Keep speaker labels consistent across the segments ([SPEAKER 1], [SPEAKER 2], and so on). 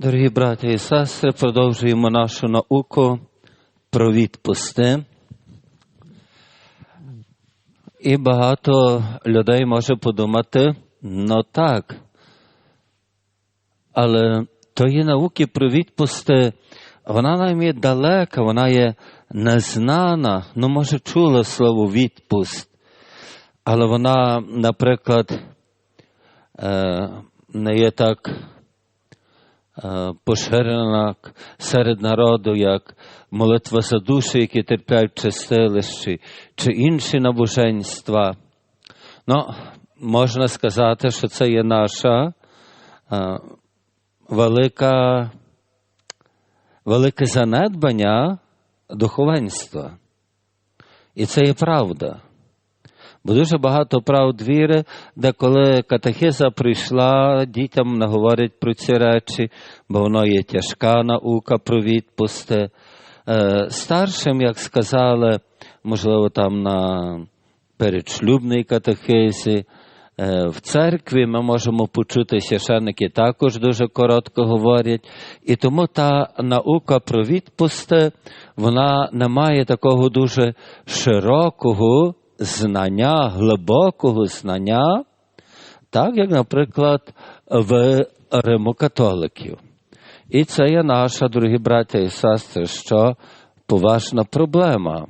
[SPEAKER 1] Дорогі браті і сестри, продовжуємо нашу науку про відпусти. І багато людей може подумати, ну так. Але тої науки про відпусти, вона нам є далека, вона є незнана, ну, може, чула слово відпуст, але вона, наприклад, е, не є так поширена серед народу, як молитва за душі, які терплять в чистилищі, чи інші набоженства. Ну, можна сказати, що це є наша велика, велике занедбання духовенства. І це є правда. Бо дуже багато правд віри, де коли катехиза прийшла, дітям наговорять про ці речі, бо воно є тяжка наука про відпусти. Старшим, як сказали, можливо, там на передшлюбній катехизі, в церкві ми можемо почути священники також дуже коротко говорять. І тому та наука про відпусти, вона не має такого дуже широкого знання, глибокого знання, так як, наприклад, в римокатоликів. І це є наша, дорогі браття і сестри, що поважна проблема.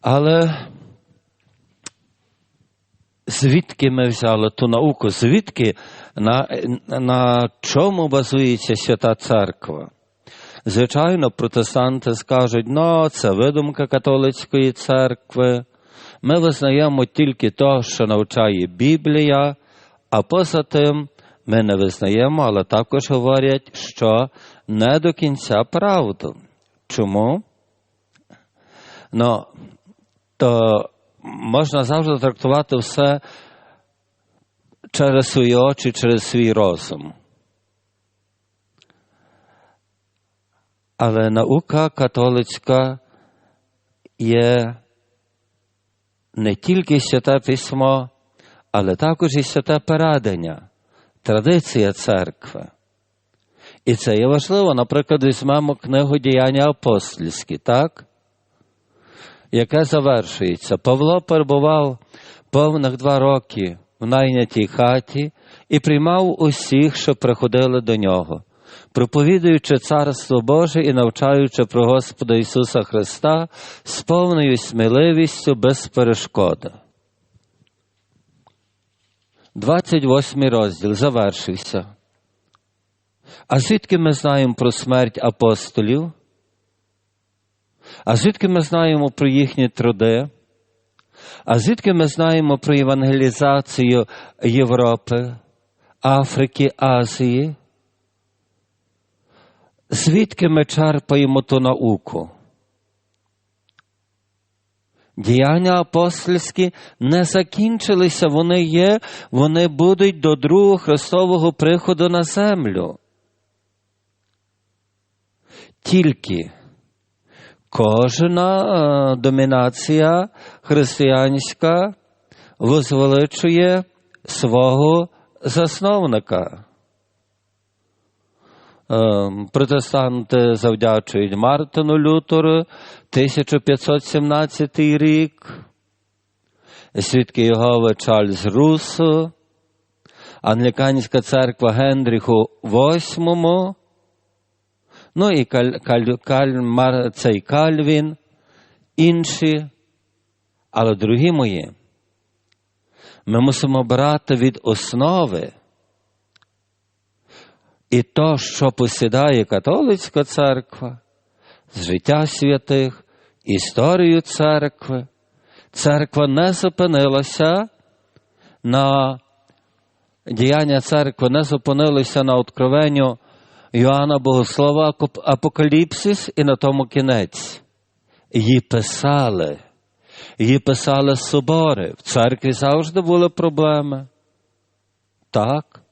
[SPEAKER 1] Але звідки ми взяли ту науку? Звідки на, на чому базується Свята Церква? Звичайно, протестанти скажуть, ну, це видумка католицької церкви. Ми визнаємо тільки те, що навчає Біблія, а поза тим ми не визнаємо, але також говорять, що не до кінця правду. Чому? Ну, то можна завжди трактувати все через свої очі, через свій розум. Але наука католицька є не тільки святе письмо, але також і святе передання, традиція церкви. І це є важливо. Наприклад, візьмемо книгу діяння апостольські, так? яке завершується. Павло перебував повних два роки в найнятій хаті і приймав усіх, що приходили до нього проповідуючи Царство Боже і навчаючи про Господа Ісуса Христа з повною сміливістю без перешкоди. 28 розділ завершився. А звідки ми знаємо про смерть апостолів? А звідки ми знаємо про їхні труди? А звідки ми знаємо про евангелізацію Європи, Африки, Азії? Звідки ми черпаємо ту науку? Діяння апостольські не закінчилися, вони є, вони будуть до другого Христового приходу на землю. Тільки кожна е, домінація християнська возвеличує свого засновника. Протестанти завдячують Мартину Лютеру. 1517 рік, свідки Єгови Чарльз Руссо, Англіканська церква Генріху VIII, ну і Каль, Каль, Каль, цей Кальвін, інші. Але, дорогі мої, ми мусимо брати від основи. І то, що посідає католицька церква, з життя святих, історію церкви, церква не зупинилася на діяння церкви, не зупинилися на откровенню Йоанна Богослова Апокаліпсис і на тому кінець. Її писали, її писали собори. В церкві завжди були проблеми. Так.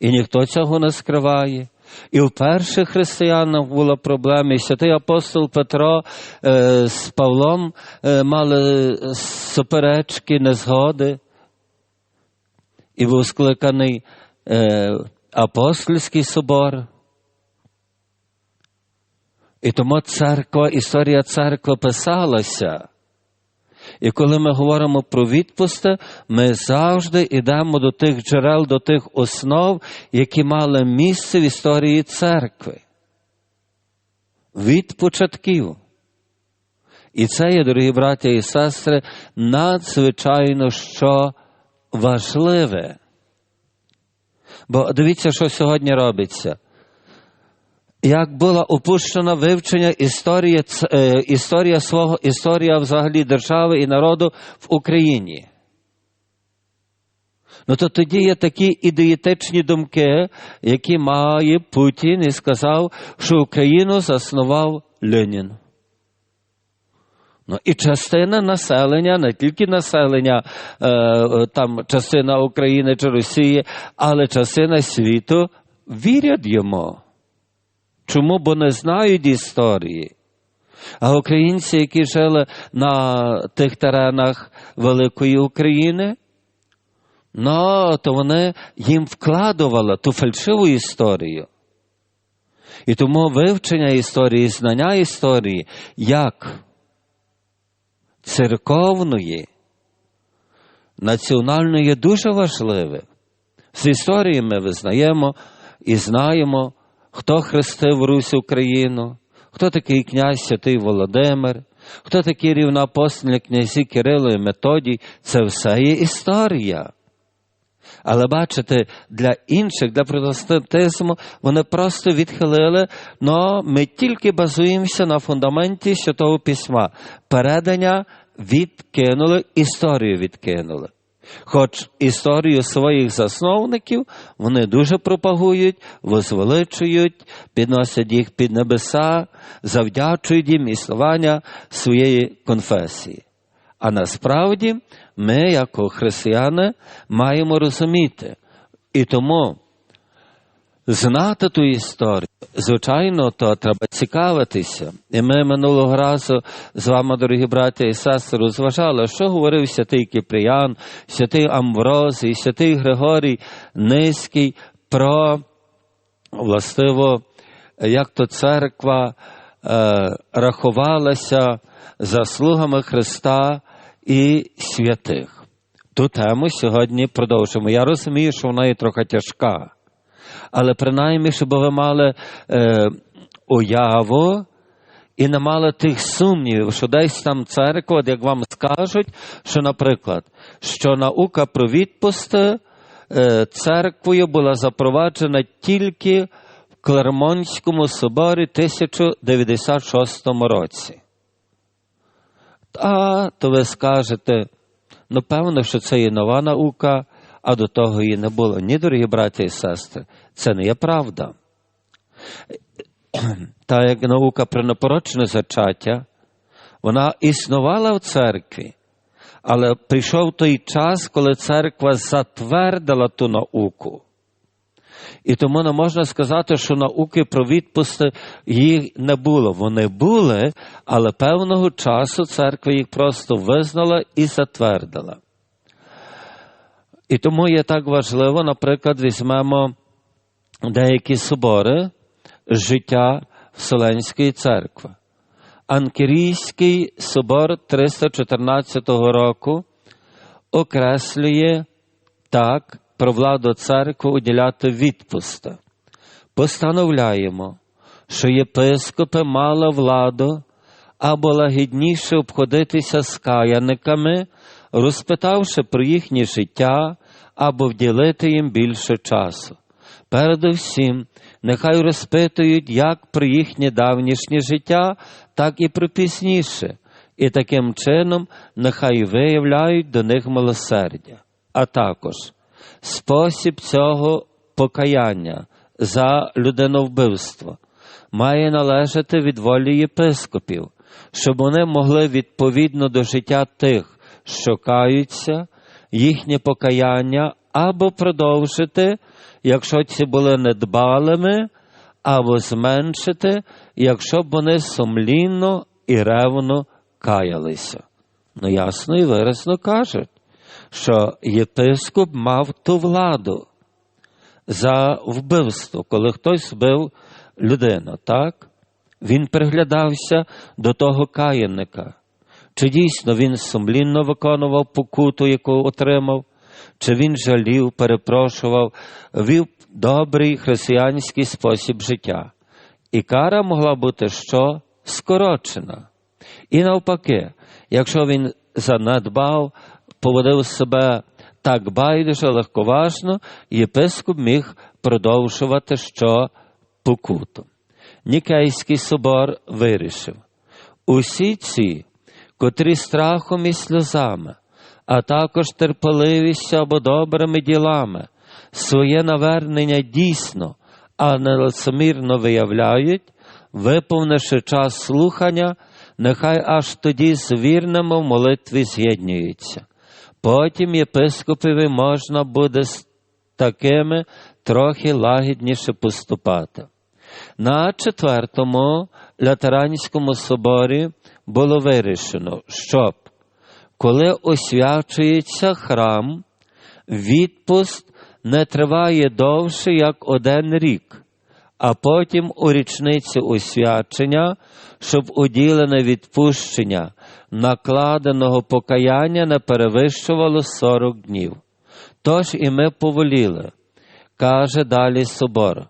[SPEAKER 1] І ніхто цього не скриває. І в перших християнах була проблема. І святий апостол Петро е, з Павлом е, мали суперечки, незгоди. І був скликаний е, апостольський собор. І тому церква, історія церкви писалася. І коли ми говоримо про відпусти, ми завжди йдемо до тих джерел, до тих основ, які мали місце в історії церкви. Від початків. І це є, дорогі браття і сестри, надзвичайно що важливе. Бо дивіться, що сьогодні робиться. Як була опущена вивчення історії, історія свого, історія взагалі держави і народу в Україні. Ну то тоді є такі ідеєтичні думки, які має Путін і сказав, що Україну заснував Ленін. Ну і частина населення, не тільки населення, е, там частина України чи Росії, але частина світу вірять йому. Чому? Бо не знають історії. А українці, які жили на тих теренах Великої України, ну, то вони їм вкладували ту фальшиву історію. І тому вивчення історії, знання історії як церковної, національної дуже важливе. З історії ми визнаємо і знаємо, хто хрестив Русь Україну, хто такий князь Святий Володимир, хто такі рівноапостольні князі Кирило і Методій, це все є історія. Але бачите, для інших, для протестантизму, вони просто відхилили, але ми тільки базуємося на фундаменті Святого Письма. Передання відкинули, історію відкинули. Хоч історію своїх засновників вони дуже пропагують, возвеличують, підносять їх під небеса, завдячують їм існування своєї конфесії. А насправді ми, як християни, маємо розуміти. І тому знати ту історію, звичайно, то треба цікавитися. І ми минулого разу з вами, дорогі браття і сестри, розважали, що говорив святий Кіпріян, святий Амврозій, святий Григорій Низький про властиво, як то церква е, рахувалася заслугами Христа і святих. Ту тему сьогодні продовжимо. Я розумію, що вона є трохи тяжка але принаймні, щоб ви мали е, уяву і не мали тих сумнівів, що десь там церква, як вам скажуть, що, наприклад, що наука про відпусти е, церквою була запроваджена тільки в Клермонському соборі 1096 році. А то ви скажете, ну певно, що це є нова наука, а до того її не було. Ні, дорогі браті і сестри, це не є правда. Та як наука про непорочне зачаття, вона існувала в церкві, але прийшов той час, коли церква затвердила ту науку. І тому не можна сказати, що науки про відпусти їх не було. Вони були, але певного часу церква їх просто визнала і затвердила. І тому є так важливо, наприклад, візьмемо деякі собори життя Вселенської церкви. Анкерійський собор 314 року окреслює так про владу церкви уділяти відпусти. Постановляємо, що єпископи мали владу або лагідніше обходитися з каяниками, розпитавши про їхнє життя або вділити їм більше часу. Передусім, нехай розпитують як про їхнє давнішнє життя, так і про пізніше, і таким чином нехай виявляють до них милосердя. А також спосіб цього покаяння за людиновбивство має належати від волі єпископів, щоб вони могли відповідно до життя тих, що каються, їхнє покаяння або продовжити, якщо ці були недбалими, або зменшити, якщо б вони сумлінно і ревно каялися. Ну, ясно і виразно кажуть, що єпископ мав ту владу за вбивство, коли хтось вбив людину, так? Він приглядався до того каянника. Чи дійсно він сумлінно виконував покуту, яку отримав, чи він жалів, перепрошував, вів добрий християнський спосіб життя. І кара могла бути що? Скорочена. І навпаки, якщо він занедбав, поводив себе так байдуже, легковажно, єпископ міг продовжувати що покуту. Нікейський собор вирішив. Усі ці, котрі страхом і сльозами, а також терпеливістю або добрими ділами, своє навернення дійсно, а не лицемірно виявляють, виповнивши час слухання, нехай аж тоді з вірними в молитві з'єднуються. Потім єпископові можна буде з такими трохи лагідніше поступати. На четвертому Латеранському соборі було вирішено, щоб коли освячується храм, відпуст не триває довше, як один рік, а потім у річницю освячення, щоб уділене відпущення накладеного покаяння не перевищувало 40 днів. Тож і ми поволіли, каже далі собор,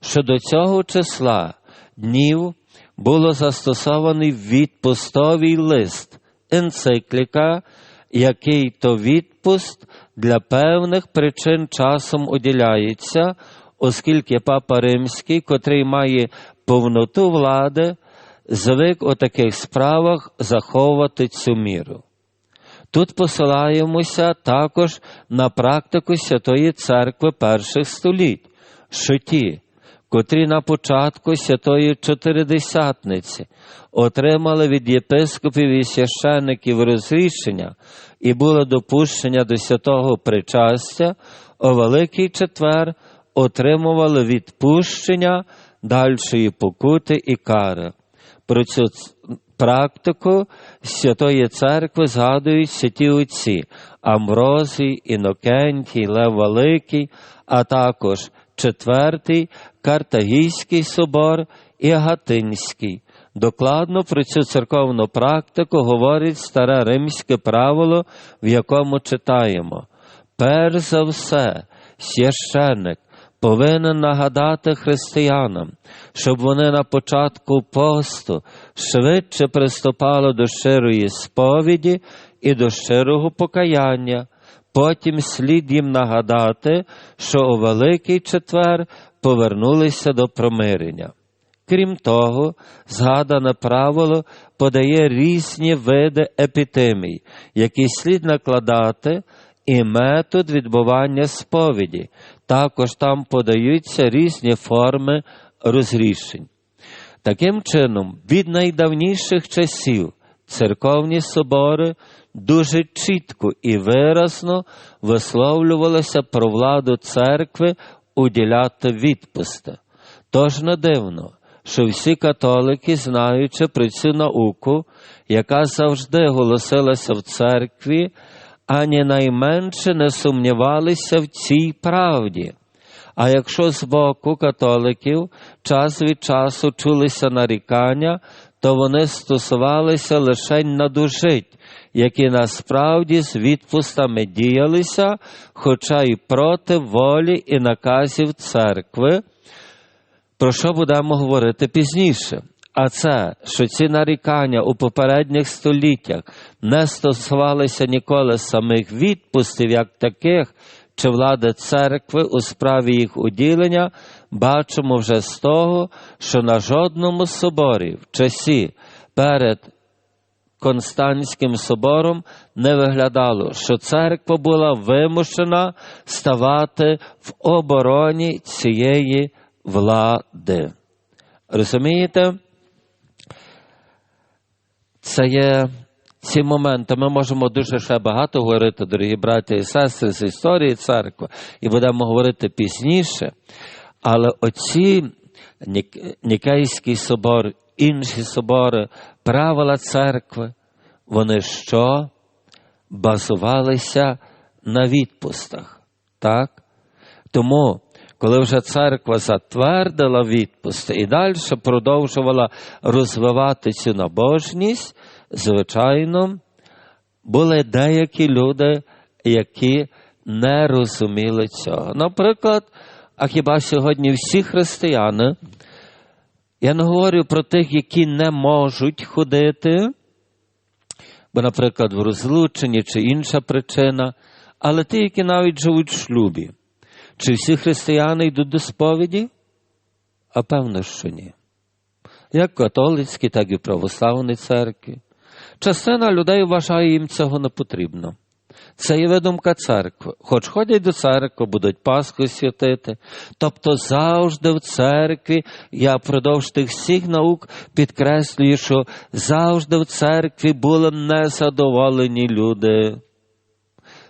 [SPEAKER 1] що до цього числа днів було застосований відпустовий лист, енцикліка, який то відпуст для певних причин часом уділяється, оскільки папа Римський, котрий має повноту влади, звик у таких справах заховувати цю міру. Тут посилаємося також на практику Святої Церкви перших століть, що ті, котрі на початку Святої Чотиридесятниці отримали від єпископів і священиків розрішення і було допущення до святого причастя, у Великий Четвер отримували відпущення дальшої покути і кари. Про цю практику Святої Церкви згадують святі отці Амброзій, Інокентій, Лев Великий, а також четвертий Картагійський собор і Агатинський. Докладно про цю церковну практику говорить старе римське правило, в якому читаємо. Перш за все, священник повинен нагадати християнам, щоб вони на початку посту швидше приступали до щирої сповіді і до щирого покаяння. Потім слід їм нагадати, що у Великий четвер повернулися до промирення. Крім того, згадане правило подає різні види епітемій, які слід накладати, і метод відбування сповіді. Також там подаються різні форми розрішень. Таким чином, від найдавніших часів церковні собори дуже чітко і виразно висловлювалися про владу церкви уділяти відпусти. Тож не дивно, що всі католики, знаючи про цю науку, яка завжди голосилася в церкві, ані найменше не сумнівалися в цій правді. А якщо з боку католиків час від часу чулися нарікання, то вони стосувалися лише надужить, які насправді з відпустами діялися, хоча й проти волі і наказів церкви, про що будемо говорити пізніше. А це, що ці нарікання у попередніх століттях не стосувалися ніколи самих відпустів, як таких, чи влади церкви у справі їх уділення, бачимо вже з того, що на жодному соборі в часі перед Константським собором не виглядало, що церква була вимушена ставати в обороні цієї влади. Розумієте? Це є ці моменти. Ми можемо дуже ще багато говорити, дорогі браті і сестри, з історії церкви, і будемо говорити пізніше. Але оці Нікейський собор, інші собори, правила церкви, вони що? Базувалися на відпустах. Так? Тому, коли вже церква затвердила відпусти і далі продовжувала розвивати цю набожність, звичайно, були деякі люди, які не розуміли цього. Наприклад, а хіба сьогодні всі християни, я не говорю про тих, які не можуть ходити, бо, наприклад, в розлученні чи інша причина, але ті, які навіть живуть в шлюбі. Чи всі християни йдуть до сповіді? А певно, що ні. Як католицькі, так і православні церкви. Частина людей вважає їм цього не потрібно. Це є видумка церкви. Хоч ходять до церкви, будуть Пасху святити. Тобто завжди в церкві, я впродовж тих всіх наук підкреслюю, що завжди в церкві були незадоволені люди.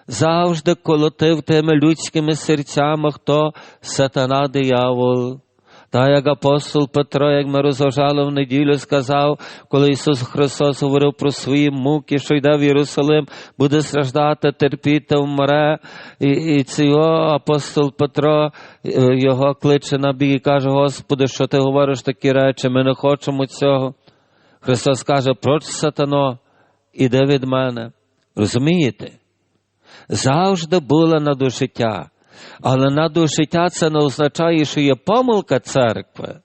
[SPEAKER 1] Завжди колотив тими людськими серцями, хто сатана диявол. Та як апостол Петро, як ми розважали в неділю, сказав, коли Ісус Христос говорив про свої муки, що йде в Єрусалим, буде страждати, терпіти, вмре. І, і цього апостол Петро е, його кличе на бік і каже: Господи, що ти говориш такі речі, ми не хочемо цього. Христос каже, проч сатано, іди від мене. Розумієте? Завжди було надожиття. Але надожиття це не означає, що є помилка церкви.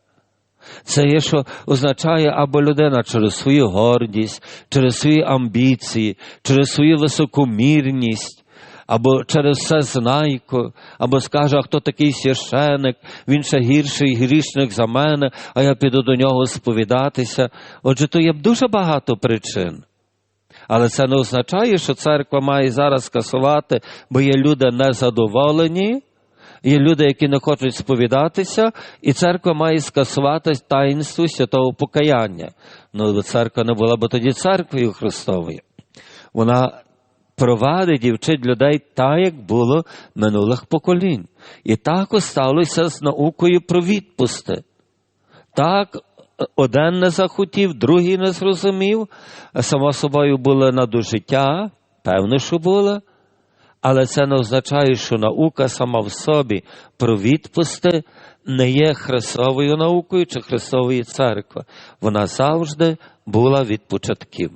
[SPEAKER 1] Це є, що означає або людина через свою гордість, через свої амбіції, через свою високомірність, або через все знайку, або скаже, а хто такий священик, він ще гірший грішник за мене, а я піду до нього сповідатися. Отже, то є дуже багато причин. Але це не означає, що церква має зараз скасувати, бо є люди незадоволені, є люди, які не хочуть сповідатися, і церква має скасувати таїнство святого покаяння. Ну, церква не була б тоді церквою Христовою. Вона провадить і вчить людей так, як було минулих поколінь. І так сталося з наукою про відпусти. Так один не захотів, другий не зрозумів. сама собою була на дожиття, певно, що була. але це не означає, що наука сама в собі про відпусти не є Христовою наукою чи Христовою церкви. Вона завжди була від початків.